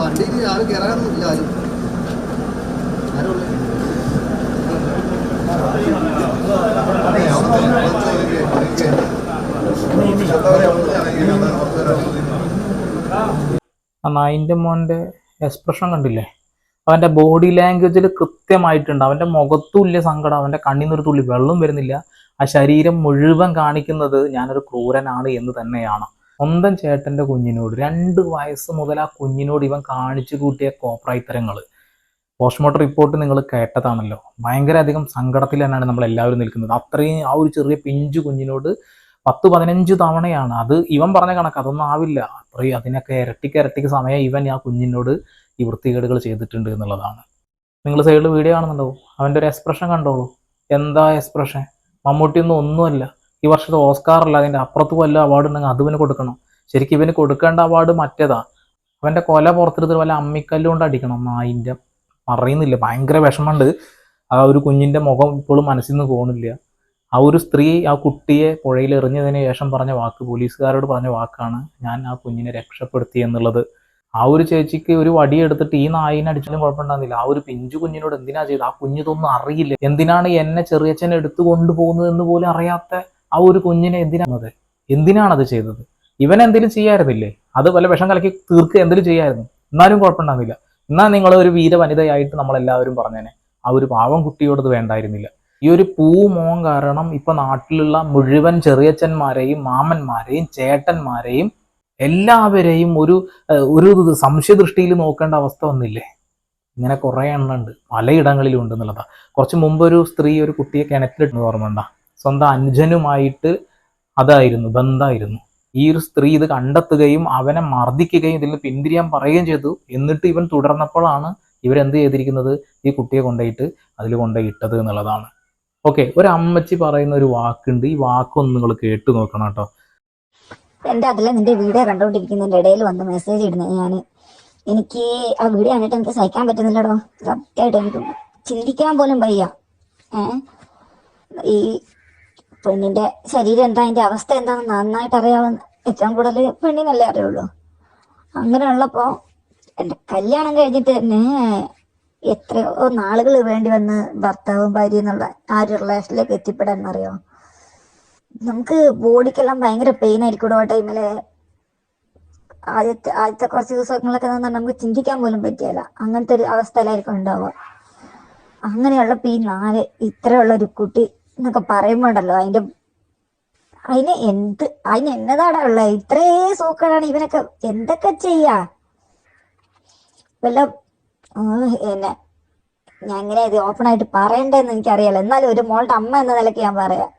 വണ്ടിക്ക് ആരും കയറാനൊന്നുമില്ല ആരും. ആരും ഉള്ളേ? ആ മോന്റെ എക്സ്പ്രഷൻ കണ്ടില്ലേ? അവന്റെ ബോഡി ലാംഗ്വേജിൽ കൃത്യമായിട്ടുണ്ട്. അവന്റെ മുഖത്തും ഇല്ല സങ്കടം. അവന്റെ കണ്ണിൽ നിന്നൊരു തുള്ളി വെള്ളം വരുന്നില്ല. ആ ശരീരം മുഴുവൻ കാണിക്കുന്നത് ഞാനൊരു ക്രൂരനാണ് എന്ന് തന്നെയാണ്. സ്വന്തം ചേട്ടന്റെ കുഞ്ഞിനോട് രണ്ട് വയസ്സ് മുതൽ ആ കുഞ്ഞിനോട് ഇവൻ കാണിച്ചു കൂട്ടിയ കോപ്രായിത്തരങ്ങൾ. പോസ്റ്റ്മോർട്ടം റിപ്പോർട്ട് നിങ്ങൾ കേട്ടതാണല്ലോ. ഭയങ്കര അധികം സങ്കടത്തിൽ തന്നെയാണ് നമ്മൾ എല്ലാവരും നിൽക്കുന്നത്. അത്രയും ആ ഒരു ചെറിയ പിഞ്ചു കുഞ്ഞിനോട് പത്ത് പതിനഞ്ച് തവണയാണ് അത് ഇവൻ പറഞ്ഞ കണക്ക്. അതൊന്നും ആവില്ല. അത്രയും അതിനൊക്കെ ഇരട്ടിക്ക് ഇരട്ടിക്ക് സമയം ഇവൻ ആ കുഞ്ഞിനോട് ഈ വൃത്തികേടുകൾ ചെയ്തിട്ടുണ്ട് എന്നുള്ളതാണ്. നിങ്ങൾ സൈഡിൽ വീഡിയോ കാണുന്നുണ്ടാവും. അവന്റെ ഒരു എക്സ്പ്രഷൻ കണ്ടോളൂ. എന്താ എക്സ്പ്രഷൻ മമ്മൂട്ടിയൊന്നും ഒന്നുമല്ല. ഈ വർഷത്തെ ഓസ്കാർ അല്ല അതിന്റെ അപ്പുറത്ത് വല്ല അവാർഡ് ഉണ്ടെങ്കിൽ അതുവിന് കൊടുക്കണം. ശരിക്കും ഇവന് കൊടുക്കേണ്ട അവാർഡ് മറ്റേതാ? അവന്റെ കൊല പുറത്തെടുത്ത് വല്ല അമ്മിക്കല്ലുകൊണ്ട് അടിക്കണം. നായിന്റെ അറിയുന്നില്ല. ഭയങ്കര വിഷമമുണ്ട്. ആ ഒരു കുഞ്ഞിന്റെ മുഖം ഇപ്പോഴും മനസ്സിൽ നിന്ന് പോകുന്നില്ല ആ ഒരു സ്ത്രീ ആ കുട്ടിയെ പുഴയിൽ എറിഞ്ഞതിന് ശേഷം പറഞ്ഞ വാക്ക് പോലീസുകാരോട് പറഞ്ഞ വാക്കാണ് ഞാൻ ആ കുഞ്ഞിനെ രക്ഷപ്പെടുത്തി എന്നുള്ളത്. ആ ഒരു ചേച്ചിക്ക് ഒരു വടി എടുത്തിട്ട് ഈ നായിനെ അടിച്ചാലും കുഴപ്പമുണ്ടാകുന്നില്ല. ആ ഒരു പിഞ്ചു കുഞ്ഞിനോട് എന്തിനാ ചെയ്തത്? ആ കുഞ്ഞിതൊന്നും അറിയില്ല. എന്തിനാണ് എന്നെ ചെറിയച്ഛൻ എടുത്തു കൊണ്ടുപോകുന്നത് എന്ന് പോലും അറിയാത്ത ആ ഒരു കുഞ്ഞിനെ എന്തിനാണത്? എന്തിനാണ് അത് ചെയ്തത്? ഇവൻ എന്തെങ്കിലും ചെയ്യായിരുന്നില്ലേ? അത് വല്ല വിഷം കലക്കി തീർക്ക് എന്തെങ്കിലും ചെയ്യായിരുന്നു? എന്നാലും കുഴപ്പമുണ്ടാകുന്നില്ല എന്നാൽ നിങ്ങൾ ഒരു വീര വനിതയായിട്ട് നമ്മളെല്ലാവരും പറഞ്ഞേനെ? ആ ഒരു പാവം കുട്ടിയോടത് വേണ്ടായിരുന്നില്ല. ഈ ഒരു പൂ മോൻ കാരണം ഇപ്പൊ നാട്ടിലുള്ള മുഴുവൻ ചെറിയച്ഛന്മാരെയും മാമന്മാരെയും ചേട്ടന്മാരെയും എല്ലാവരെയും ഒരു ഒരു സംശയദൃഷ്ടിയിൽ നോക്കേണ്ട അവസ്ഥ വന്നില്ലേ? ഇങ്ങനെ കുറേ എണ്ണം ഉണ്ട് പലയിടങ്ങളിലും ഉണ്ട് എന്നുള്ളതാ കുറച്ച് മുമ്പ് ഒരു സ്ത്രീ ഒരു കുട്ടിയെ കിണറ്റിലിട്ട് ഓർമ്മണ്ട സ്വന്തം അനുജനുമായിട്ട് അതായിരുന്നു ബന്ധമായിരുന്നു ഈ ഒരു സ്ത്രീ ഇത് കണ്ടെത്തുകയും അവനെ മർദ്ദിക്കുകയും ഇതിൽ നിന്ന് പിന്തിരിയാൻ പറയുകയും ചെയ്തു. എന്നിട്ട് ഇവൻ തുടർന്നപ്പോഴാണ് ഇവരെന്ത് ചെയ്തിരിക്കുന്നത്? ഈ കുട്ടിയെ കൊണ്ടുപോയിട്ട് അതിൽ കൊണ്ടുപോയി ഇട്ടത് എന്നുള്ളതാണ്. ഓക്കെ ഒരു അമ്മച്ചി പറയുന്ന ഒരു വാക്കുണ്ട്. ഈ വാക്കൊന്ന് നിങ്ങൾ കേട്ടു നോക്കണം കേട്ടോ. എന്റെ അതിലെ നിന്റെ വീഡിയോ കണ്ടോണ്ടിരിക്കുന്നതിന്റെ ഇടയിൽ വന്ന് മെസ്സേജ് ഇടുന്നത് ഞാൻ. എനിക്ക് ആ വീഡിയോ കണ്ടിട്ട് എനിക്ക് സഹിക്കാൻ പറ്റുന്നില്ലടോ. സത്യമായിട്ട് എനിക്ക് ചിന്തിക്കാൻ പോലും വയ്യ. ഏ? ഈ പെണ്ണിന്റെ ശരീരം എന്താ? അതിന്റെ അവസ്ഥ എന്താണെന്ന് നന്നായിട്ട് അറിയാവുന്ന ഏറ്റവും കൂടുതൽ പെണ്ണിനല്ലേ അറിയുള്ളൂ. അങ്ങനെയുള്ളപ്പോ എന്റെ കല്യാണം കഴിഞ്ഞിട്ട് തന്നെ എത്രയോ നാളുകൾ വേണ്ടി വന്ന് ഭർത്താവും ഭാര്യ എന്നുള്ള ആ ഒരു റിലേഷനിലേക്ക് എത്തിപ്പെടാൻ അറിയോ നമുക്ക് ബോഡിക്കെല്ലാം ഭയങ്കര പെയിൻ ആയിരിക്കും ആ ടൈമിൽ ആദ്യത്തെ ആദ്യത്തെ കുറച്ച് ദിവസങ്ങളൊക്കെ നിന്നാൽ നമുക്ക് ചിന്തിക്കാൻ പോലും പറ്റിയല്ല അങ്ങനത്തെ ഒരു അവസ്ഥയിലായിരിക്കും ഉണ്ടാവുക. അങ്ങനെയുള്ളപ്പോ ഈ നാല് ഇത്രയുള്ള ഒരു കുട്ടി എന്നൊക്കെ പറയുമ്പോണ്ടല്ലോ അതിന്റെ അതിന് എന്ത് അതിന് എന്നതാടാ ഉള്ളത് ഇത്രേ സൂക്കടാണ് ഇവനൊക്കെ. എന്തൊക്കെ ചെയ്യാ? വല്ല എന്നെ. ഞാൻ ഇങ്ങനെ ഇത് ഓപ്പൺ ആയിട്ട് പറയണ്ടേന്ന് എനിക്കറിയാലോ എന്നാലും ഒരു മോളുടെ അമ്മ എന്ന നിലയ്ക്ക് ഞാൻ പറയാം.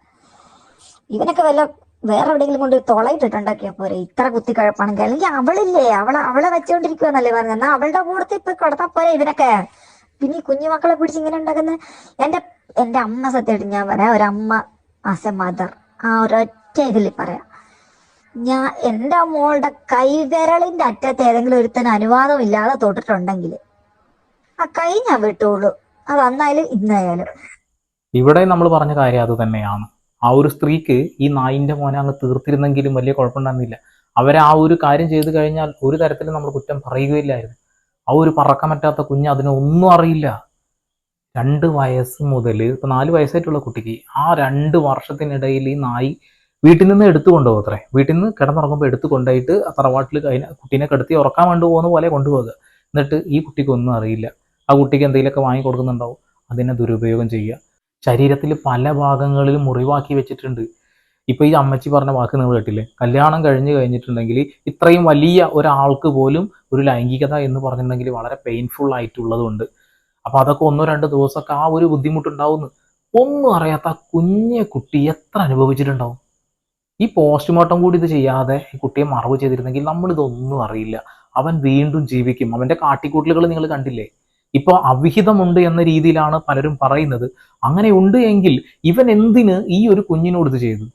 ഇവനൊക്കെ വല്ല വേറെ എവിടെയെങ്കിലും കൊണ്ട് തുളയിട്ടിട്ടുണ്ടാക്കിയാ പോരെ? ഇത്ര കുത്തിക്കഴപ്പാണെങ്കിൽ അല്ലെങ്കിൽ അവളില്ലേ? അവളെ അവളെ വെച്ചോണ്ടിരിക്കുവെന്നല്ലേ പറഞ്ഞത് എന്നാ അവളുടെ കൂടത്തിൽ ഇപ്പൊ കിടത്താ പോരെ ഇവനൊക്കെ? പിന്നെ ഈ കുഞ്ഞു മക്കളെ പിടിച്ച് ഇങ്ങനെ ഉണ്ടാക്കുന്ന? എന്റെ എന്റെ അമ്മ സത്യമായിട്ട് ഞാൻ പറയാം ഒരമ്മ ആസ് എ മദർ ആ ഒരൊറ്റ ഇതിൽ പറയാം. ഞാൻ എന്റെ മോളുടെ കൈവിരളിന്റെ അറ്റത്ത് ഏതെങ്കിലും ഒരുത്തന് അനുവാദം ഇല്ലാതെ തൊട്ടിട്ടുണ്ടെങ്കിൽ ആ കൈ ഞാൻ വിട്ടുള്ളൂ അത് അന്നായാലും ഇന്നായാലും. ഇവിടെ നമ്മൾ പറഞ്ഞ കാര്യം അത് തന്നെയാണ്. ആ ഒരു സ്ത്രീക്ക് ഈ നായിന്റെ മോനെ അങ്ങ് തീർത്തിരുന്നെങ്കിലും വലിയ കുഴപ്പമുണ്ടായിരുന്നില്ല. അവരെ ആ ഒരു കാര്യം ചെയ്തു കഴിഞ്ഞാൽ ഒരു തരത്തിലും നമ്മൾ കുറ്റം പറയുകയില്ലായിരുന്നു. ആ ഒരു പറക്കാൻ പറ്റാത്ത കുഞ്ഞ് അതിനൊന്നും അറിയില്ല. രണ്ട് വയസ്സ് മുതൽ ഇപ്പൊ നാല് വയസ്സായിട്ടുള്ള കുട്ടിക്ക് ആ രണ്ട് വർഷത്തിനിടയിൽ ഈ നായി വീട്ടിൽ നിന്ന് എടുത്തു കൊണ്ടുപോകും അത്രേ. വീട്ടിൽ നിന്ന് കിടന്നുറങ്ങുമ്പോൾ എടുത്തു കൊണ്ടായിട്ട് ആ തറവാട്ടിൽ അതിനെ കുട്ടീനെ കിടത്തി ഉറക്കാൻ വേണ്ടി പോകുന്ന പോലെ കൊണ്ടുപോകുക. എന്നിട്ട് ഈ കുട്ടിക്കൊന്നും അറിയില്ല. ആ കുട്ടിക്ക് എന്തെങ്കിലുമൊക്കെ വാങ്ങി കൊടുക്കുന്നുണ്ടാവും. അതിനെ ദുരുപയോഗം ചെയ്യുക. ശരീരത്തിൽ പല ഭാഗങ്ങളിൽ മുറിവാക്കി വെച്ചിട്ടുണ്ട്. ഇപ്പൊ ഈ അമ്മച്ചി പറഞ്ഞ വാക്ക് നിങ്ങൾ കേട്ടില്ലേ? കല്യാണം കഴിഞ്ഞ് കഴിഞ്ഞിട്ടുണ്ടെങ്കിൽ ഇത്രയും വലിയ ഒരാൾക്ക് പോലും ഒരു ലൈംഗികത എന്ന് പറഞ്ഞിട്ടുണ്ടെങ്കിൽ വളരെ പെയിൻഫുൾ ആയിട്ടുള്ളതുണ്ട്. അപ്പൊ അതൊക്കെ ഒന്നോ രണ്ടോ ദിവസമൊക്കെ ആ ഒരു ബുദ്ധിമുട്ടുണ്ടാവുന്നു. ഒന്നും അറിയാത്ത ആ കുഞ്ഞെ കുട്ടി എത്ര അനുഭവിച്ചിട്ടുണ്ടാവും? ഈ പോസ്റ്റ്മോർട്ടം കൂടി ഇത് ചെയ്യാതെ ഈ കുട്ടിയെ മറവ് ചെയ്തിരുന്നെങ്കിൽ നമ്മൾ ഇതൊന്നും അറിയില്ല. അവൻ വീണ്ടും ജീവിക്കും. അവന്റെ കാട്ടിക്കൂട്ടലുകൾ നിങ്ങൾ കണ്ടില്ലേ? ഇപ്പോൾ അവിഹിതമുണ്ട് എന്ന രീതിയിലാണ് പലരും പറയുന്നത്. അങ്ങനെ ഉണ്ട് എങ്കിൽ ഇവൻ എന്തിന് ഈ ഒരു കുഞ്ഞിനോട് ഇത് ചെയ്തു?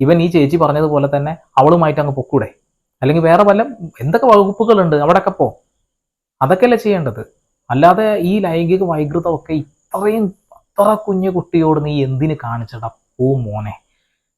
ഇവൻ ഈ ചേച്ചി പറഞ്ഞതുപോലെ തന്നെ അവളുമായിട്ട് അങ്ങ് പൊക്കൂടെ? അല്ലെങ്കിൽ വേറെ വല്ല എന്തൊക്കെ വകുപ്പുകളുണ്ട്? അവിടെയൊക്കെ പോ. അതൊക്കെയല്ലേ ചെയ്യേണ്ടത്? അല്ലാതെ ഈ ലൈംഗിക വൈകൃതമൊക്കെ ഇത്രയും അത്ര കുഞ്ഞു കുട്ടിയോട് നീ എന്തിന് കാണിച്ചടാ? പൂ മോനെ.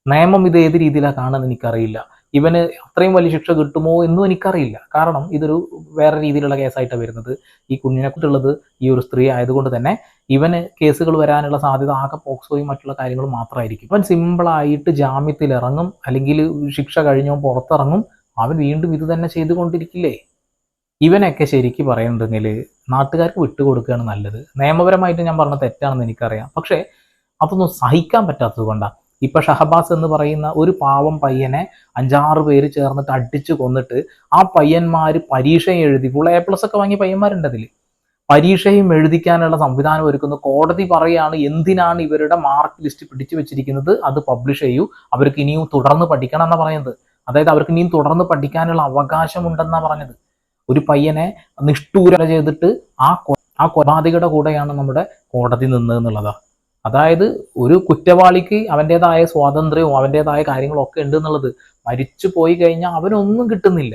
നിയമം ഇത് ഏത് രീതിയിലാണ് കാണുന്നത് എനിക്കറിയില്ല. ഇവന് അത്രയും വലിയ ശിക്ഷ കിട്ടുമോ എന്നും എനിക്കറിയില്ല. കാരണം ഇതൊരു വേറെ രീതിയിലുള്ള കേസായിട്ടാണ് വരുന്നത്. ഈ കുഞ്ഞിനെ കുറിച്ചുള്ളത് ഈ ഒരു സ്ത്രീ ആയതുകൊണ്ട് തന്നെ ഇവന് കേസുകൾ വരാനുള്ള സാധ്യത ആകെ പോക്സോയും മറ്റുള്ള കാര്യങ്ങളും മാത്രമായിരിക്കും. അവൻ സിമ്പിളായിട്ട് ജാമ്യത്തിൽ ഇറങ്ങും അല്ലെങ്കിൽ ശിക്ഷ കഴിഞ്ഞോ പുറത്തിറങ്ങും. അവൻ വീണ്ടും ഇത് തന്നെ ചെയ്തുകൊണ്ടിരിക്കില്ലേ? ഇവനൊക്കെ ശരിക്ക് പറയുന്നുണ്ടെങ്കിൽ നാട്ടുകാർക്ക് വിട്ടുകൊടുക്കുകയാണ് നല്ലത്. നിയമപരമായിട്ട് ഞാൻ പറഞ്ഞ തെറ്റാണെന്ന് എനിക്കറിയാം. പക്ഷേ അതൊന്നും സഹിക്കാൻ പറ്റാത്തത് കൊണ്ടാണ് ഇപ്പം ഷഹബാസ് എന്ന് പറയുന്ന ഒരു പാവം പയ്യനെ അഞ്ചാറ് പേര് ചേർന്നിട്ട് അടിച്ചു കൊന്നിട്ട് ആ പയ്യന്മാർ പരീക്ഷ എഴുതി ഫുൾ എ പ്ലസ് ഒക്കെ വാങ്ങിയ പയ്യന്മാരുണ്ട് അതിൽ പരീക്ഷയും എഴുതിക്കാനുള്ള സംവിധാനം ഒരുക്കുന്നു. കോടതി പറയാണ് എന്തിനാണ് ഇവരുടെ മാർക്ക് ലിസ്റ്റ് പിടിച്ചു വെച്ചിരിക്കുന്നത്? അത് പബ്ലിഷ് ചെയ്യൂ. അവർക്ക് ഇനിയും തുടർന്ന് പഠിക്കണം എന്നാണ് പറയുന്നത്. അതായത് അവർക്ക് ഇനിയും തുടർന്ന് പഠിക്കാനുള്ള അവകാശമുണ്ടെന്നാണ് പറഞ്ഞത്. ഒരു പയ്യനെ നിഷ്ഠൂര ചെയ്തിട്ട് ആ ആ കൊലപാതകയുടെ കൂടെയാണ് നമ്മുടെ കോടതി നിന്നത് എന്നുള്ളത്. അതായത് ഒരു കുറ്റവാളിക്ക് അവന്റെതായ സ്വാതന്ത്ര്യവും അവന്റെതായ കാര്യങ്ങളൊക്കെ ഉണ്ട് എന്നുള്ളത് മരിച്ചു പോയി കഴിഞ്ഞാൽ അവനൊന്നും കിട്ടുന്നില്ല.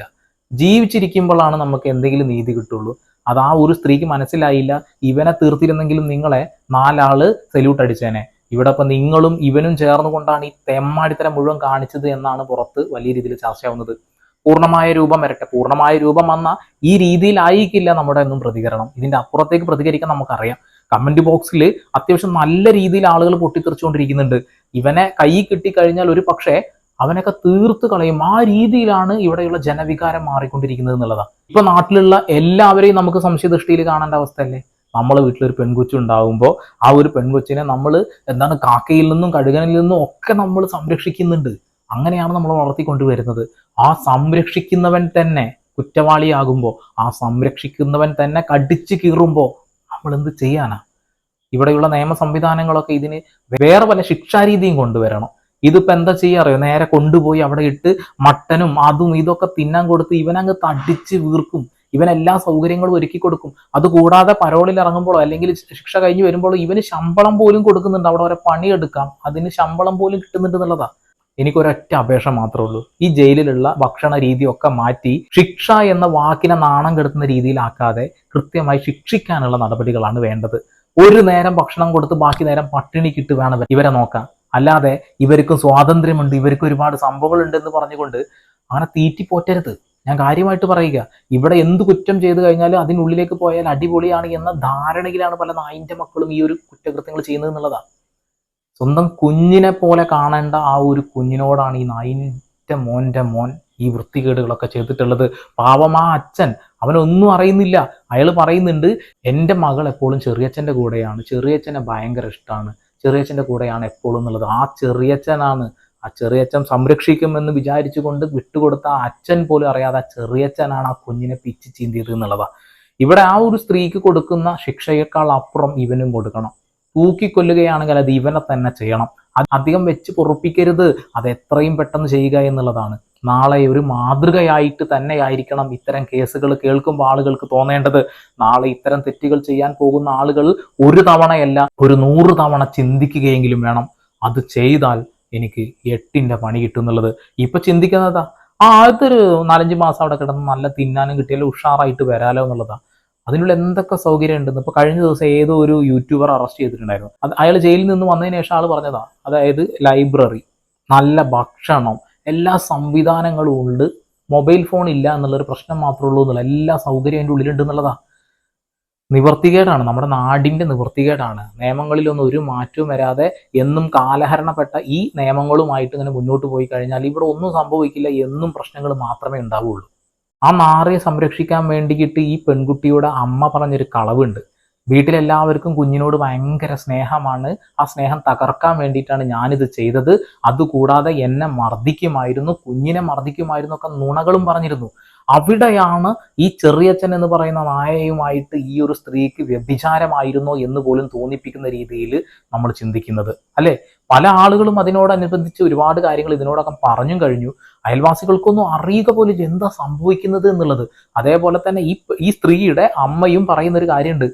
ജീവിച്ചിരിക്കുമ്പോഴാണ് നമുക്ക് എന്തെങ്കിലും നീതി കിട്ടുള്ളൂ. അത് ആ ഒരു സ്ത്രീക്ക് മനസ്സിലായില്ല. ഇവനെ തീർത്തിരുന്നെങ്കിലും നിങ്ങളെ നാലാൾ സല്യൂട്ട് അടിച്ചേനെ. ഇവിടെ ഇപ്പൊ നിങ്ങളും ഇവനും ചേർന്നുകൊണ്ടാണ് ഈ തെമ്മാടിത്തരം മുഴുവൻ കാണിച്ചത് എന്നാണ് പുറത്ത് വലിയ രീതിയിൽ ചർച്ചയാവുന്നത് പൂർണമായ രൂപം വരട്ടെ. പൂർണമായ രൂപം വന്ന ഈ രീതിയിലായിരിക്കില്ല നമ്മുടെ ഒന്നും പ്രതികരണം. ഇതിന്റെ അപ്പുറത്തേക്ക് പ്രതികരിക്കാൻ നമുക്കറിയാം. കമന്റ് ബോക്സിൽ അത്യാവശ്യം നല്ല രീതിയിൽ ആളുകൾ പൊട്ടിത്തെറിച്ചുകൊണ്ടിരിക്കുന്നുണ്ട്. ഇവനെ കൈ കിട്ടിക്കഴിഞ്ഞാൽ ഒരു പക്ഷേ അവനൊക്കെ തീർത്ത് കളയും. ആ രീതിയിലാണ് ഇവിടെയുള്ള ജനവികാരം മാറിക്കൊണ്ടിരിക്കുന്നത് എന്നുള്ളതാണ് ഇപ്പൊ നാട്ടിലുള്ള എല്ലാവരെയും നമുക്ക് സംശയദൃഷ്ടിയിൽ കാണേണ്ട അവസ്ഥയല്ലേ? നമ്മളെ വീട്ടിലൊരു പെൺകൊച്ചു ഉണ്ടാകുമ്പോൾ ആ ഒരു പെൺകൊച്ചിനെ നമ്മൾ എന്താണ് കാക്കയിൽ നിന്നും കഴുകനിൽ നിന്നും ഒക്കെ നമ്മൾ സംരക്ഷിക്കുന്നുണ്ട്. അങ്ങനെയാണ് നമ്മൾ വളർത്തിക്കൊണ്ടുവരുന്നത്. ആ സംരക്ഷിക്കുന്നവൻ തന്നെ കുറ്റവാളിയാകുമ്പോൾ ആ സംരക്ഷിക്കുന്നവൻ തന്നെ കടിച്ചു കീറുമ്പോൾ നമ്മൾ എന്ത് ചെയ്യാനാ? ഇവിടെയുള്ള നിയമ സംവിധാനങ്ങളൊക്കെ ഇതിന് വേറെ പല ശിക്ഷാരീതിയും കൊണ്ടുവരണം. ഇതിപ്പോൾ എന്താ ചെയ്യാറിയോ നേരെ കൊണ്ടുപോയി അവിടെ ഇട്ട് മട്ടനും അതും ഇതൊക്കെ തിന്നാൻ കൊടുത്ത് ഇവനങ്ങ് തടിച്ച് വീർക്കും. ഇവൻ എല്ലാ സൗകര്യങ്ങളും ഒരുക്കി കൊടുക്കും. അതുകൂടാതെ പരോളിൽ ഇറങ്ങുമ്പോഴോ അല്ലെങ്കിൽ ശിക്ഷ കഴിഞ്ഞ് വരുമ്പോഴോ ഇവന് ശമ്പളം പോലും കൊടുക്കുന്നുണ്ട്. അവിടെ വരെ പണിയെടുക്കാം. അതിന് ശമ്പളം പോലും കിട്ടുന്നുണ്ട് എന്നുള്ളതാ. എനിക്കൊരൊറ്റ അപേക്ഷ മാത്രമേ ഉള്ളൂ. ഈ ജയിലിലുള്ള ഭക്ഷണ രീതിയൊക്കെ മാറ്റി ശിക്ഷ എന്ന വാക്കിനെ നാണം കെടുത്തുന്ന രീതിയിലാക്കാതെ കൃത്യമായി ശിക്ഷിക്കാനുള്ള നടപടികളാണ് വേണ്ടത്. ഒരു നേരം ഭക്ഷണം കൊടുത്ത് ബാക്കി നേരം പട്ടിണിക്കിട്ട് വേണം ഇവരെ നോക്കാം അല്ലാതെ ഇവർക്ക് സ്വാതന്ത്ര്യമുണ്ട് ഇവർക്ക് ഒരുപാട് സംഭവങ്ങളുണ്ട് എന്ന് പറഞ്ഞുകൊണ്ട് അങ്ങനെ തീറ്റിപ്പോറ്റരുത് ഞാൻ കാര്യമായിട്ട് പറയുക ഇവിടെ എന്ത് കുറ്റം ചെയ്തു കഴിഞ്ഞാലും അതിനുള്ളിലേക്ക് പോയാൽ അടിപൊളിയാണ് എന്ന ധാരണയിലാണ് പല നായിന്റെ മക്കളും ഈ ഒരു കുറ്റകൃത്യങ്ങൾ ചെയ്യുന്നത് എന്നുള്ളതാണ്. സ്വന്തം കുഞ്ഞിനെ പോലെ കാണേണ്ട ആ ഒരു കുഞ്ഞിനോടാണ് ഈ നായിന്റെ മോന്റെ മോൻ ഈ വൃത്തികേടുകളൊക്കെ ചെയ്തിട്ടുള്ളത്. പാവം ആ അച്ഛൻ. അവനൊന്നും അറിയുന്നില്ല. അയാൾ പറയുന്നുണ്ട് എന്റെ മകൾ എപ്പോഴും ചെറിയച്ഛന്റെ കൂടെയാണ്. ചെറിയച്ഛനെ ഭയങ്കര ഇഷ്ടമാണ്. ചെറിയച്ഛന്റെ കൂടെയാണ് എപ്പോഴും എന്നുള്ളത്. ആ ചെറിയച്ഛനാണ്. ആ ചെറിയച്ഛൻ സംരക്ഷിക്കുമെന്ന് വിചാരിച്ചുകൊണ്ട് വിട്ടുകൊടുത്ത ആ അച്ഛൻ പോലും അറിയാതെ ആ ചെറിയച്ഛനാണ് ആ കുഞ്ഞിനെ പിച്ച് ചീന്തിയത് എന്നുള്ളതാണ് ഇവിടെ ആ ഒരു സ്ത്രീക്ക് കൊടുക്കുന്ന ശിക്ഷയേക്കാൾ അപ്പുറം ഇവനും കൊടുക്കണം. തൂക്കിക്കൊല്ലുകയാണെങ്കിൽ അത് ഇവനെ തന്നെ ചെയ്യണം. അധികം വെച്ച് പൊറുപ്പിക്കരുത്. അത് എത്രയും പെട്ടെന്ന് ചെയ്യുക എന്നുള്ളതാണ്. നാളെ ഒരു മാതൃകയായിട്ട് തന്നെയായിരിക്കണം ഇത്തരം കേസുകൾ കേൾക്കുമ്പോൾ ആളുകൾക്ക് തോന്നേണ്ടത്. നാളെ ഇത്തരം തെറ്റുകൾ ചെയ്യാൻ പോകുന്ന ആളുകൾ ഒരു തവണയല്ല ഒരു നൂറ് തവണ ചിന്തിക്കുകയെങ്കിലും വേണം. അത് ചെയ്താൽ എനിക്ക് എട്ടിന്റെ പണി കിട്ടും എന്നുള്ളത്. ഇപ്പൊ ചിന്തിക്കുന്നതാ ആ ഒരു നാലഞ്ച് മാസം അവിടെ കിടന്ന് നല്ല തിന്നാനും കിട്ടിയാലും ഉഷാറായിട്ട് വരാലോ എന്നുള്ളതാ. അതിനുള്ള എന്തൊക്കെ സൗകര്യം ഉണ്ടെന്ന് ഇപ്പൊ കഴിഞ്ഞ ദിവസം ഏതോ ഒരു യൂട്യൂബർ അറസ്റ്റ് ചെയ്തിട്ടുണ്ടായിരുന്നു. അത് അയാൾ ജയിലിൽ നിന്ന് വന്നതിന് ശേഷം ആൾ പറഞ്ഞതാ. അതായത് ലൈബ്രറി നല്ല ഭക്ഷണം എല്ലാ സംവിധാനങ്ങളും ഉണ്ട്. മൊബൈൽ ഫോൺ ഇല്ല എന്നുള്ളൊരു പ്രശ്നം മാത്രമേ ഉള്ളൂ എന്നുള്ള എല്ലാ സൗകര്യം അതിന്റെ ഉള്ളിലുണ്ട് എന്നുള്ളതാ. നിവർത്തികേടാണ്. നമ്മുടെ നാടിന്റെ നിവർത്തികേടാണ്. നിയമങ്ങളിലൊന്നും ഒരു മാറ്റവും വരാതെ എന്നും കാലഹരണപ്പെട്ട ഈ നിയമങ്ങളുമായിട്ട് ഇങ്ങനെ മുന്നോട്ട് പോയി കഴിഞ്ഞാൽ ഇവിടെ ഒന്നും സംഭവിക്കില്ല എന്നും പ്രശ്നങ്ങൾ മാത്രമേ ഉണ്ടാവുള്ളൂ. ആ നാറിയെ സംരക്ഷിക്കാൻ വേണ്ടിയിട്ട് ഈ പെൺകുട്ടിയുടെ അമ്മ പറഞ്ഞൊരു കളവുണ്ട്. വീട്ടിലെല്ലാവർക്കും കുഞ്ഞിനോട് ഭയങ്കര സ്നേഹമാണ്. ആ സ്നേഹം തകർക്കാൻ വേണ്ടിയിട്ടാണ് ഞാനിത് ചെയ്തത്. അതുകൂടാതെ എന്നെ മർദ്ദിക്കുമായിരുന്നു കുഞ്ഞിനെ മർദ്ദിക്കുമായിരുന്നു ഒക്കെ നുണകളും പറഞ്ഞിരുന്നു. അവിടെയാണ് ഈ ചെറിയച്ഛൻ എന്ന് പറയുന്ന നായയുമായിട്ട് ഈ ഒരു സ്ത്രീക്ക് വ്യഭിചാരമായിരുന്നോ എന്ന് പോലും തോന്നിപ്പിക്കുന്ന രീതിയിൽ നമ്മൾ ചിന്തിക്കുന്നത്. അല്ലെ? പല ആളുകളും അതിനോടനുബന്ധിച്ച് ഒരുപാട് കാര്യങ്ങൾ ഇതിനോടൊക്കെ പറഞ്ഞും കഴിഞ്ഞു. അയൽവാസികൾക്കൊന്നും അറിയുക പോലും എന്താ സംഭവിക്കുന്നത് എന്നുള്ളത്. അതേപോലെ തന്നെ ഈ ഈ സ്ത്രീയുടെ അമ്മയും പറയുന്ന ഒരു കാര്യമുണ്ട്.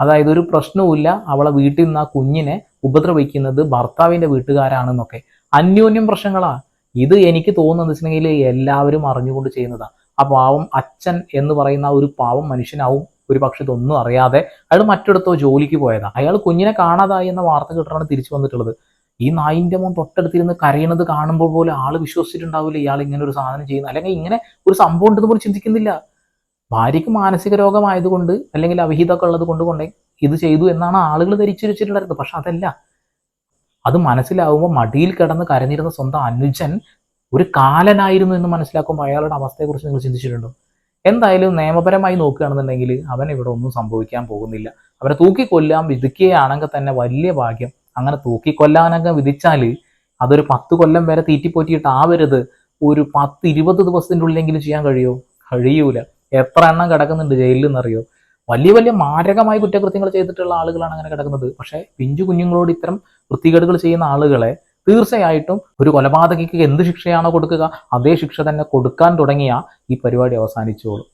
അതായത് ഒരു പ്രശ്നവുമില്ല അവളെ വീട്ടിൽ നിന്ന് ആ കുഞ്ഞിനെ ഉപദ്രവിക്കുന്നത് ഭർത്താവിന്റെ വീട്ടുകാരാണെന്നൊക്കെ. അന്യോന്യം പ്രശ്നങ്ങളാ. ഇത് എനിക്ക് തോന്നുന്നത് വെച്ചിട്ടുണ്ടെങ്കിൽ എല്ലാവരും അറിഞ്ഞുകൊണ്ട് ചെയ്യുന്നതാ. ആ പാവം അച്ഛൻ എന്ന് പറയുന്ന ഒരു പാവം മനുഷ്യനാവും. ഒരു പക്ഷെ ഇതൊന്നും അറിയാതെ അയാൾ മറ്റിടത്തോ ജോലിക്ക് പോയതാ. അയാൾ കുഞ്ഞിനെ കാണാതായി എന്ന വാർത്ത കിട്ടാണ് തിരിച്ചു വന്നിട്ടുള്ളത്. ഈ നായിന്റെ മോൻ തൊട്ടടുത്തിരുന്ന് കരയണത് കാണുമ്പോൾ പോലെ ആൾ വിശ്വസിച്ചിട്ടുണ്ടാവില്ല ഇയാൾ ഇങ്ങനെ ഒരു സാധനം ചെയ്യുന്നു അല്ലെങ്കിൽ ഇങ്ങനെ ഒരു സംഭവം ഉണ്ടെന്ന് പോലും ചിന്തിക്കുന്നില്ല. ഭാര്യയ്ക്ക് മാനസിക രോഗമായതുകൊണ്ട് അല്ലെങ്കിൽ അവിഹിതമൊക്കെ ഉള്ളത് കൊണ്ട് കൊണ്ടേ ഇത് ചെയ്തു എന്നാണ് ആളുകൾ ധരിച്ചു വെച്ചിട്ടുണ്ടായിരുന്നത് പക്ഷെ അതല്ല. അത് മനസ്സിലാവുമ്പോൾ മടിയിൽ കിടന്ന് കരഞ്ഞിരുന്ന സ്വന്തം അനുജൻ ഒരു കാലനായിരുന്നു എന്ന് മനസ്സിലാക്കുമ്പോൾ അയാളുടെ അവസ്ഥയെക്കുറിച്ച് നിങ്ങൾ ചിന്തിച്ചിട്ടുണ്ടോ? എന്തായാലും നിയമപരമായി നോക്കുകയാണെന്നുണ്ടെങ്കിൽ അവൻ ഇവിടെ ഒന്നും സംഭവിക്കാൻ പോകുന്നില്ല. അവരെ തൂക്കിക്കൊല്ലാൻ വിധിക്കുകയാണെങ്കിൽ തന്നെ വലിയ ഭാഗ്യം. അങ്ങനെ തൂക്കിക്കൊല്ലാനൊക്കെ വിധിച്ചാൽ അതൊരു പത്ത് കൊല്ലം വരെ തീറ്റിപ്പോറ്റിയിട്ട് ആവരുത്. ഒരു പത്ത് ഇരുപത് ദിവസത്തിന്റെ ഉള്ളിലെങ്കിലും ചെയ്യാൻ കഴിയുമോ കഴിയൂല. എത്ര എണ്ണം കിടക്കുന്നുണ്ട് ജയിലിൽ നിന്നറിയോ വലിയ വലിയ മാരകമായ കുറ്റകൃത്യങ്ങൾ ചെയ്തിട്ടുള്ള ആളുകളാണ് അങ്ങനെ കിടക്കുന്നത്. പക്ഷേ പിഞ്ചു കുഞ്ഞുങ്ങളോട് ഇത്തരം വൃത്തികേടുകൾ ചെയ്യുന്ന ആളുകളെ തീർച്ചയായിട്ടും ഒരു കൊലപാതകയ്ക്ക് എന്ത് ശിക്ഷയാണോ കൊടുക്കുക അതേ ശിക്ഷ തന്നെ കൊടുക്കാൻ തുടങ്ങിയ ഈ പരിപാടി അവസാനിച്ചോളും.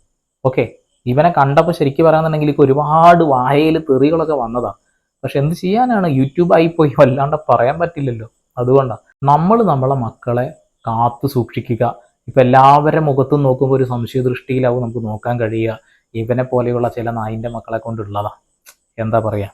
ഓക്കെ ഇവനെ കണ്ടപ്പോൾ ശരിക്കും പറയാന്നുണ്ടെങ്കിൽ ഒരുപാട് വായയിൽ തെറികളൊക്കെ വന്നതാണ് പക്ഷെ എന്ത് ചെയ്യാനാണ്? യൂട്യൂബ് പോയി വല്ലാണ്ട് പറയാൻ പറ്റില്ലല്ലോ. അതുകൊണ്ടാണ് നമ്മൾ നമ്മളെ മക്കളെ കാത്തു സൂക്ഷിക്കുക. ഇപ്പൊ എല്ലാവരുടെ മുഖത്തും നോക്കുമ്പോൾ ഒരു സംശയ ദൃഷ്ടിയിലാവും നമുക്ക് നോക്കാൻ കഴിയുക. ഇവനെ പോലെയുള്ള ചില നായിന്റെ മക്കളെ കൊണ്ടുള്ളതാണ് എന്താ പറയാ?